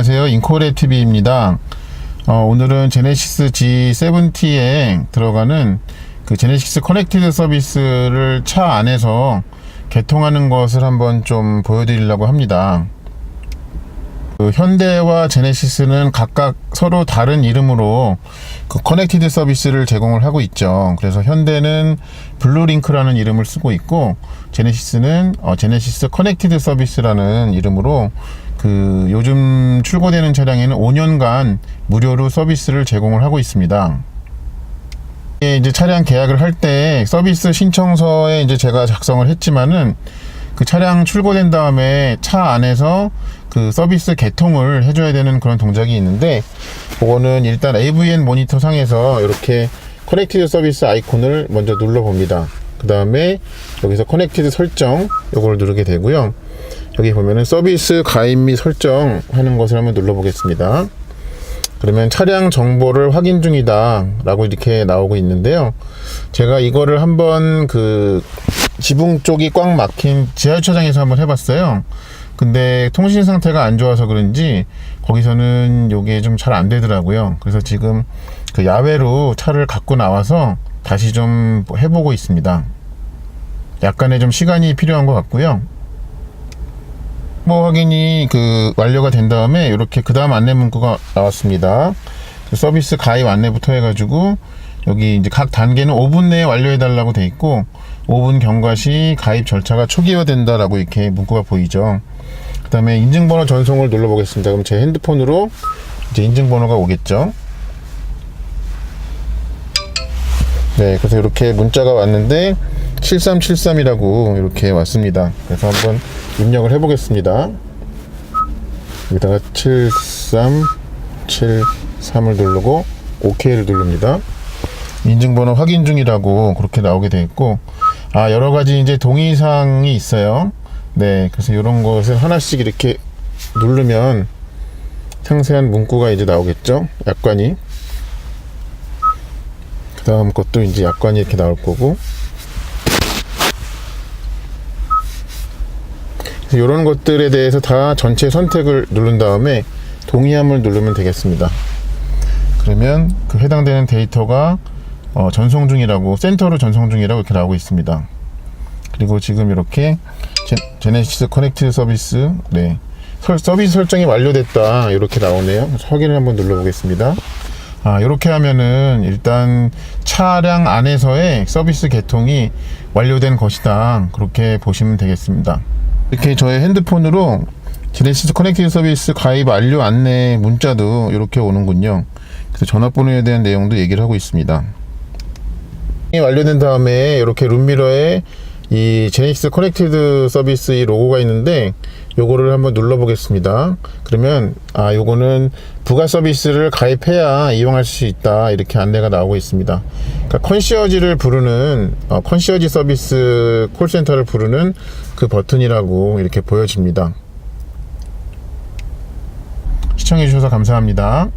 안녕하세요. 인코레 TV입니다. 어, 오늘은 제네시스 G70에 들어가는 그 제네시스 커넥티드 서비스를 차 안에서 개통하는 것을 한번 좀 보여드리려고 합니다. 그 현대와 제네시스는 각각 서로 다른 이름으로 그 커넥티드 서비스를 제공을 하고 있죠. 그래서 현대는 블루링크라는 이름을 쓰고 있고 제네시스는 어, 제네시스 커넥티드 서비스라는 이름으로 그 요즘 출고되는 차량에는 5년간 무료로 서비스를 제공을 하고 있습니다. 이제 차량 계약을 할 때 서비스 신청서에 이제 제가 작성을 했지만은 그 차량 출고된 다음에 차 안에서 그 서비스 개통을 해줘야 되는 그런 동작이 있는데 그거는 일단 AVN 모니터 상에서 이렇게 커넥티드 서비스 아이콘을 먼저 눌러 봅니다. 그 다음에 여기서 커넥티드 설정 요걸 누르게 되고요. 여기 보면은 서비스 가입 및 설정 하는 것을 한번 눌러 보겠습니다. 그러면 차량 정보를 확인 중이다 라고 이렇게 나오고 있는데요. 제가 이거를 한번 그 지붕 쪽이 꽉 막힌 지하주차장에서 한번 해봤어요. 근데 통신 상태가 안 좋아서 그런지 거기서는 요게 좀 잘 안 되더라고요. 그래서 지금 그 야외로 차를 갖고 나와서 다시 좀 해보고 있습니다. 약간의 좀 시간이 필요한 것 같고요 정보 확인이 그 완료가 된 다음에 이렇게 그 다음 안내 문구가 나왔습니다. 그 서비스 가입 안내부터 해가지고 여기 이제 각 단계는 5분 내에 완료해 달라고 돼 있고 5분 경과 시 가입 절차가 초기화된다라고 이렇게 문구가 보이죠. 그 다음에 인증번호 전송을 눌러 보겠습니다. 그럼 제 핸드폰으로 이제 인증번호가 오겠죠. 네, 그래서 이렇게 문자가 왔는데 7373이라고 이렇게 왔습니다. 그래서 한번 입력을 해보겠습니다. 여기다가 7373을 누르고 OK를 누릅니다. 인증번호 확인 중이라고 그렇게 나오게 되어 있고, 아, 여러 가지 이제 동의사항이 있어요. 네, 그래서 이런 것을 하나씩 이렇게 누르면 상세한 문구가 이제 나오겠죠. 약관이. 그 다음 것도 이제 약관이 이렇게 나올 거고, 이런 것들에 대해서 다 전체 선택을 누른 다음에 동의함을 누르면 되겠습니다. 그러면 그 해당되는 데이터가 어, 전송 중이라고 센터로 전송 중이라고 이렇게 나오고 있습니다. 그리고 지금 이렇게 제, 제네시스 커넥티드 서비스 네 설, 서비스 설정이 완료됐다 이렇게 나오네요. 확인을 한번 눌러보겠습니다. 아, 이렇게 하면은 일단 차량 안에서의 서비스 개통이 완료된 것이다. 그렇게 보시면 되겠습니다. 이렇게 저의 핸드폰으로 제네시스 커넥티드 서비스 가입 완료 안내 문자도 이렇게 오는군요. 그래서 전화번호에 대한 내용도 얘기를 하고 있습니다. 완료된 다음에 이렇게 룸미러에 이 제네시스 커넥티드 서비스 이 로고가 있는데 요거를 한번 눌러 보겠습니다. 그러면 아 요거는 부가 서비스를 가입해야 이용할 수 있다 이렇게 안내가 나오고 있습니다. 그러니까 컨시어지를 부르는 어, 컨시어지 서비스 콜센터를 부르는 그 버튼이라고 이렇게 보여집니다. 시청해 주셔서 감사합니다.